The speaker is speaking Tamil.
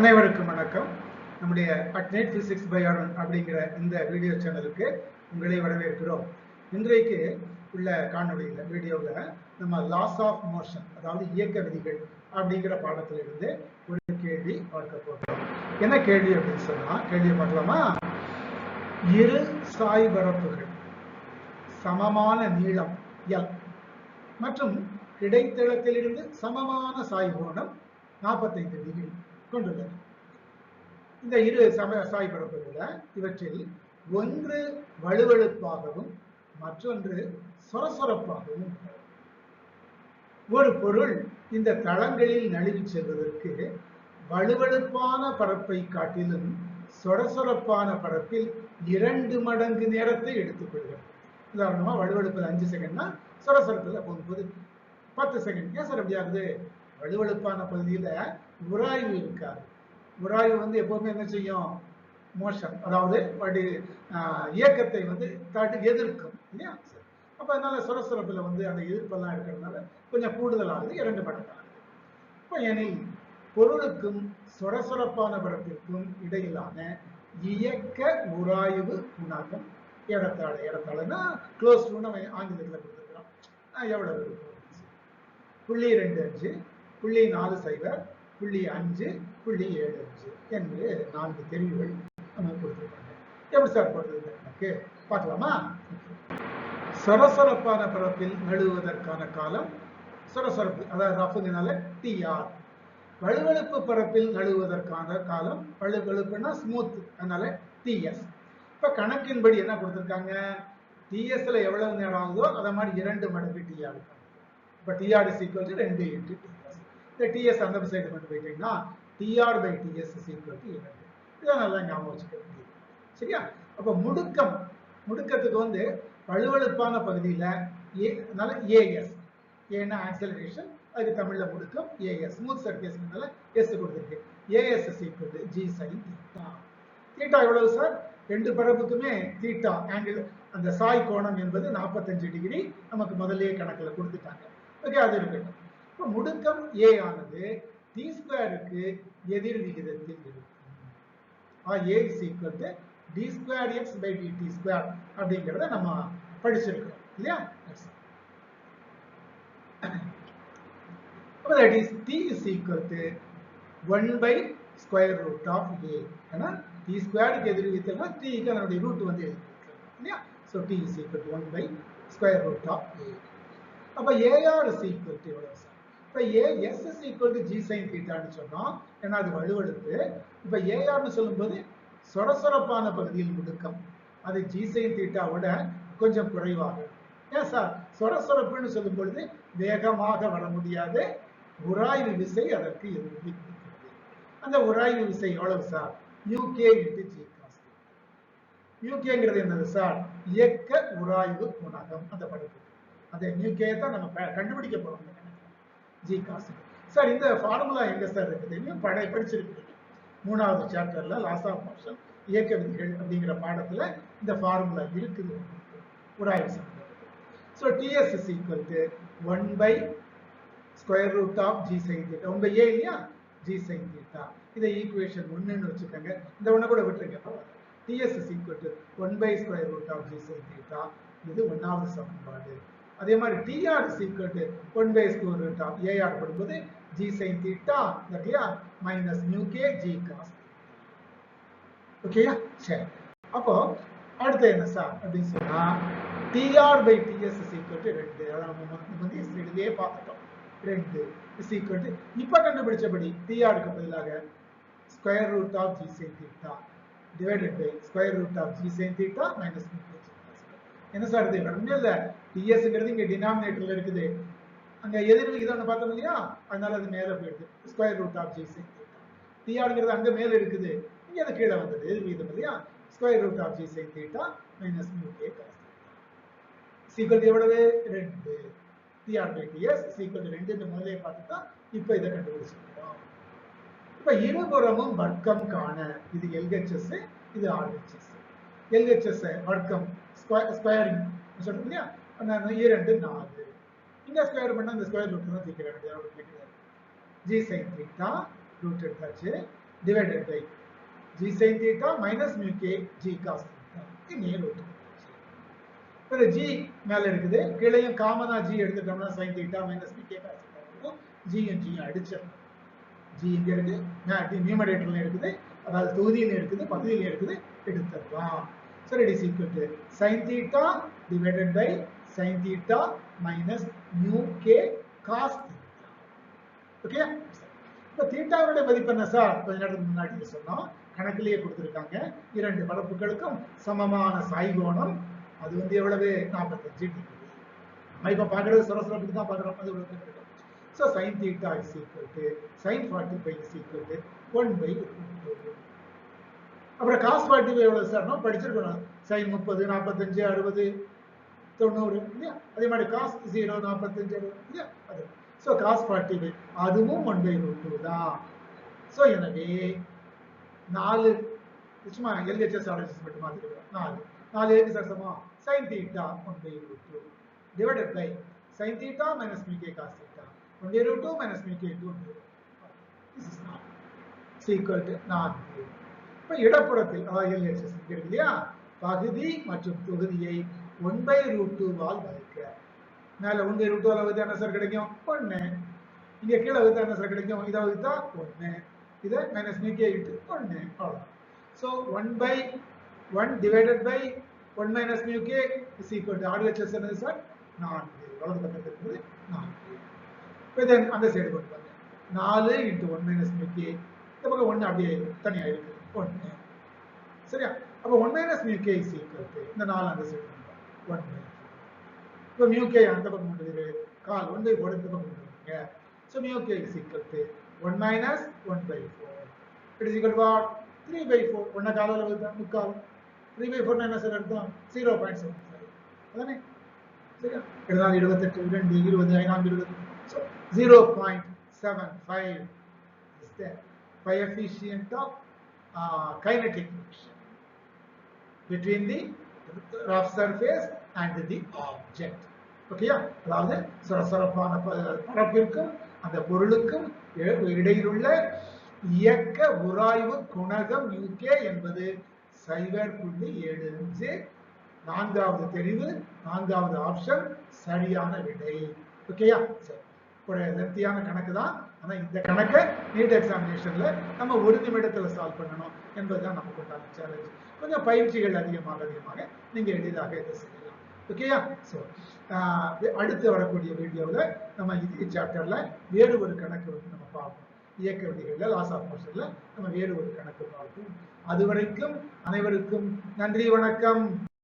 அனைவருக்கும் வணக்கம். நம்முடைய அட்னேட் பிசிக்ஸ் பை அருண் அப்படிங்கிற இந்த வீடியோ சேனலுக்கு உங்களை வரவேற்கிறோம். இன்றைக்கு உள்ள காணொலியில் வீடியோவில் நம்ம லாஸ் ஆஃப் மோஷன் அதாவது இயக்க விதிகள் அப்படிங்கிற பாடத்திலிருந்து ஒரு கேள்வி பார்க்க போகிறோம் என்ன கேள்வி அப்படின்னு சொன்னால் கேள்வியை பார்க்கலாமா? இரு சாய்பரப்புகள் சமமான நீளம் எல் மற்றும் கிடைத்தளத்திலிருந்து சமமான சாய்கோணம் நாற்பத்தைந்து டிகிரி. கொண்டுள்ளது. இந்த இரு சம சாய்பரப்புகளில் இவற்றில் ஒன்று வலுவழுப்பாகவும் மற்றொன்று சொரசொரப்பாகவும் ஒரு பொருள் இந்த தளங்களில் நழுவி செல்வதற்கு வலுவழுப்பான பரப்பை காட்டிலும் சொரசொரப்பான பரப்பில் இரண்டு மடங்கு நேரத்தை எடுத்துக்கொள்கிறது உதாரணமா வலுவழுப்பில் அஞ்சு செகண்ட்னா சொரசொரப்பில் போகும்போது பத்து செகண்ட் ஏன் சார் அப்படி ஆகுது? வலுவழுப்பான பகுதியில உராய்வு இருக்காது உராய்வு வந்து எப்பவுமே என்ன செய்யும்? மோஷன் அதாவது வடி இயக்கத்தை வந்து தடு எதிர்க்கும். இல்லையா? சரி. அப்ப அதனால சுரசுரப்பில் வந்து அந்த எதிர்ப்பெல்லாம் இருக்கிறதுனால கொஞ்சம் கூடுதலாகுது இரண்டு மடங்கு இப்போ எனில் பொருளுக்கும் சுரசுரப்பான படத்திற்கும் இடையிலான இயக்க உராய்வு குணகம் இடத்தாழ இடத்தாழனா க்ளோஸ் நம்ம ஆங்கிலத்தில் கொடுத்துருக்கிறோம் எவ்வளவு? புள்ளி ரெண்டு அஞ்சு புள்ளி நாலு சைபர் புள்ளி அஞ்சு புள்ளி ஏழு அஞ்சு என்று நான்கு தெரிவுகள் நமக்கு கொடுத்துருக்காங்க. எப்படி சார் போடுறது எனக்கு பார்க்கலாமா? சரசரப்பான பரப்பில் நழுவுவதற்கான காலம் சரசரப்பு அதாவது ரஃபுங்கனால டிஆர் வழுவழுப்பு பரப்பில் நழுவுவதற்கான காலம் வலுவழுப்புனா ஸ்மூத் அதனால டிஎஸ் இப்ப கணக்கின்படி என்ன கொடுத்துருக்காங்க? டிஎஸ்ல எவ்வளவு நேரம் ஆகுதோ அதை மாதிரி இரண்டு மடங்கு டிஆர் இப்போ டிஆர் இஸ் ஈக்குவல் டு ரெண்டு இன்ட்டு இந்த டிஎஸ் அந்த சைடு கொண்டு போயிட்டீங்கன்னா DR by DS is equal to இரண்டு இதை நல்லா ஞாபகம் வச்சுக்க முடியும் சரியா? அப்போ முடுக்கம் முடுக்கத்துக்கு வந்து வலுவழுப்பான பகுதியில் ஏ அதனால ஏஎஸ் ஏன்னா ஆக்சலரேஷன் அதுக்கு தமிழ்ல முடுக்கம் ஏஎஸ் ஸ்மூத் சர்ஃபேஸ்னால எஸ் கொடுத்துருக்கு. AS is equal to G sine theta theta எவ்வளவு சார் ரெண்டு பரப்புக்குமே தீட்டா ஆங்கிள் அந்த சாய் கோணம் என்பது நாற்பத்தஞ்சு டிகிரி நமக்கு முதல்லயே கணக்கில் கொடுத்துட்டாங்க. ஓகே அது இருக்கட்டும். முடுக்கம் ஏ ஆனது டி ஸ்கொயருக்கு எதிர் விகிதத்தில் இருக்கும். ஆ A is equal to D square X by D T square அப்படிங்கிறத நம்ம படிச்சிருக்கோம் இல்லையா? That is t is is T is equal to one by square root t A ஏன்னா டி ஸ்கொயருக்கு எதிர் விகிதம்னா டிக்கு அதனுடைய ரூட் வந்து எழுதி இல்லையா? So T is equal to one by square root of A அப்ப ar is equal to எவ்வளவு சார் இப்ப A S is equal to G sine தீட்டான்னு சொன்னோம். ஏன்னா அது வலுவெடுப்பு இப்ப ஏஆர்னு சொல்லும்போது சொரசொரப்பான பகுதியில் முடுக்கம். அது ஜி சைன் தீட்டாவோட கொஞ்சம் குறைவாக ஏன் சார் சொரசொரப்புன்னு சொல்லும் பொழுது வேகமாக வர முடியாது. உராய்வு விசை அதற்கு எதிர்ப்பு அந்த உராய்வு விசை எவ்வளவு sir UK into G cos யூகேங்கிறது என்னது சார் இயக்க உராய்வு குணகம். அந்த படத்துக்கு அந்த யூகே தான் நம்ம கண்டுபிடிக்க போறோம். ஜி காசு. சார் இந்த ஃபார்முலா எங்க சார் இருக்குதுன்னு படை படிச்சிருக்கீங்க. மூணாவது சாப்டர்ல லாஸ் ஆஃப் மோஷன் இயக்க விதிகள் அப்படிங்கிற பாடத்துல இந்த ஃபார்முலா இருக்குது. உராய்வு சம்பந்தப்பட்டது so ds is equal to one by square root of g sine theta உங்க பை ஏ இல்லையா ஜி சைன் தீட்டா இதை ஈக்குவேஷன் ஒன்றுன்னு வச்சுக்கோங்க. இந்த ஒன்றை கூட விட்டுருங்க. பரவாயில்ல ds is equal to one by square root of g sine theta இது ஒன்றாவது சமன்பாடு. அதே மாதிரி dr is equal to one by square root of ar படும்போது ஜி சைன் தீட்டா இல்லையா minus mu k g cos ஓகேயா சரி. அப்போ அடுத்து என்ன சார் அப்படின்னு சொன்னா dr by ds is equal to ரெண்டு. அதான் நம்ம வந்து- வந்து இதுலயே பார்த்துட்டோம். ரெண்டு இஸ் ஈக்குவல் டு இப்போ கண்டுபிடிச்சபடி டிஆருக்கு பதிலாக square root of g sine theta divided by square root of g sine theta minus mu k g என்ன சார் இது? ஒன்றும் இல்லை. டிஎஸ்ங்கிறது இங்கே டினாமினேட்டர்ல இருக்குது. அங்க எதிர் விகிதம்னு பார்த்தோம் இல்லையா? அதனால அது மேலே போயிடுது. Square root of g sine theta டிஆர்ங்கிறது அங்க மேல இருக்குது. இங்க அது கீழே வந்தது. எதிர் விகிதம் இல்லையா square root of g sine theta minus mu k cos is equal எவ்வளவு? ரெண்டு. டிஆர் பை டிஎஸ் சீக்வல் ரெண்டு இந்த முதலே பார்த்துட்டா இப்போ இதை கண்டுபிடிச்சிருக்கோம் இப்போ இருபுறமும் வர்க்கம் காண இது எல்ஹெச்எஸ் இது ஆர்ஹெச்எஸ் எல்ஹெச்எஸ் வர்க்கம் ஸ்கொயரிங் சொல்றோம் இல்லையா நான் இரண்டு நாலு இந்த ஸ்கொயர் பண்ணால் அந்த ஸ்கொயர் ரூட் தான் தீர்க்க வேண்டியது ஜி சைன் தீட்டா ரூட் எடுத்தாச்சு divided by g sine theta minus mu k g cos theta in இப்போ ஜி மேல இருக்குது. கீழையும் காமனா ஜி எடுத்துட்டோம்னா sine theta minus mu k cos theta ஜியும் g யும் g இங்க இருக்கு நியூமரேட்டர்ல இருக்குது. அதாவது தொகுதியில இருக்குது பகுதியில இருக்குது. எடுத்துடலாம். So it is equal to sin theta divided by sin theta minus mu k cos theta. Okay? இப்போ தீட்டாவுடைய மதிப்பு என்ன சார் கொஞ்ச நேரத்துக்கு முன்னாடி சொன்னோம். கணக்கிலேயே கொடுத்துருக்காங்க. இரண்டு பரப்புகளுக்கும் சமமான சாய்கோணம் அது வந்து எவ்வளவு? நாற்பத்தஞ்சு டிகிரி. நம்ம இப்போ பார்க்கறது சுரசுரப்புக்கு தான் பார்க்குறோம். அது இவ்வளவு இருக்கும் so sine theta is equal to sine forty five is equal to one by அப்புறம் காஸ்ட் ஃபார்ட்டி ஃபைவ் சார்னா படிச்சிருக்கணும் சைன் முப்பது நாற்பத்தஞ்சு அறுபது தொண்ணூறு இல்லையா? அதே மாதிரி காஸ் ஜீரோ நாற்பத்தஞ்சு அறுபது இல்லையா? அது. ஸோ காஸ் ஃபார்ட்டி ஃபைவ் அதுவும் ஒன் பை ரூட் டூ தான். ஸோ எனவே நாலு சும்மா எல்ஹெச்எஸ் ஆர்ஹெச்எஸ் மட்டும் மாற்றிருக்கிறோம் நாலு. நாலு ஏக்கு சார் சமம். Sine theta one by root two divided by sine theta minus mu k cos theta one by root two minus mu k two this is not equal to நான்கு. இப்போ இடப்புறத்தில் இருக்கு இல்லையா? பகுதி மற்றும் தொகுதியை ஒன் பை ரூட் டூவால் வகுக்க. மேல ஒன் பை ரூட் டூவால் வகுத்தா என்ன சார் கிடைக்கும்? ஒன்று இங்க கீழே வகுத்தா என்ன சார் கிடைக்கும்? இதை வகுத்தா ஒன்று இதை மைனஸ் நீக்கே இட்டு ஒன்று அவ்வளோ so one by one divided by one minus mu k is equal to RHS என்னது சார் நான்கு. வலது பக்கத்தில் இருக்குது நான்கு. இப்போ தென் அந்த சைடு கொண்டு வாங்க. நாலு இன்ட்டு ஒன் மைனஸ் மியூகே இந்த பக்கம் ஒன்று அப்படியே தனியாக இருக்குது ஒன்று. சரியா? அப்போ one minus mu k is equal இந்த நாலு அந்த சைடு ஒன் பை இப்போ மியூகே அந்த பக்கம் கொண்டு கால் ஒன் பை ஃபோர் இந்த பக்கம் கொண்டு so mu k is equal to one minus one by four it is equal what three by four ஒன்றை கால அளவு தான் முக்கால். த்ரீ பை ஃபோர் என்ன சார் அர்த்தம்? ஜீரோ பாயிண்ட் செவன் ஃபைவ் அதானே? சரியா? எழுதாது இருபத்தெட்டு ரெண்டு இருபது ஐநாம் இருபது. So zero point seven five is the efficient of uh, kinetic motion between the rough surface and the object. ஓகேயா அதாவது சொரசொரப்பான ப- பரப்பிற்கும் அந்த பொருளுக்கும் இடையிலுள்ள இயக்க உராய்வு குணகம் யூகே என்பது சைபர் புள்ளி ஏழு அஞ்சு. நான்காவது தெரிவு நான்காவது ஆப்ஷன் சரியான விடை. ஓகேயா சரி ஒரு லென்த்தியான கணக்கு தான். ஆனால் இந்த கணக்கை நீட் எக்ஸாமினேஷனில் நம்ம ஒரு நிமிடத்தில் சால்வ் பண்ணணும் என்பதுதான் நமக்கு உண்டான சேலஞ்ச் கொஞ்சம் பயிற்சிகள் அதிகமாக அதிகமாக நீங்கள் எளிதாக இதை செய்யலாம். ஓகேயா ஸோ அடுத்து வரக்கூடிய வீடியோவில் நம்ம இதே சாப்டரில் வேறு ஒரு கணக்கு வந்து நம்ம பார்ப்போம். இயக்க விதிகளில் லாஸ் ஆஃப் மோஷனில் நம்ம வேறு ஒரு கணக்கு பார்ப்போம். அதுவரைக்கும் அனைவருக்கும் நன்றி வணக்கம்.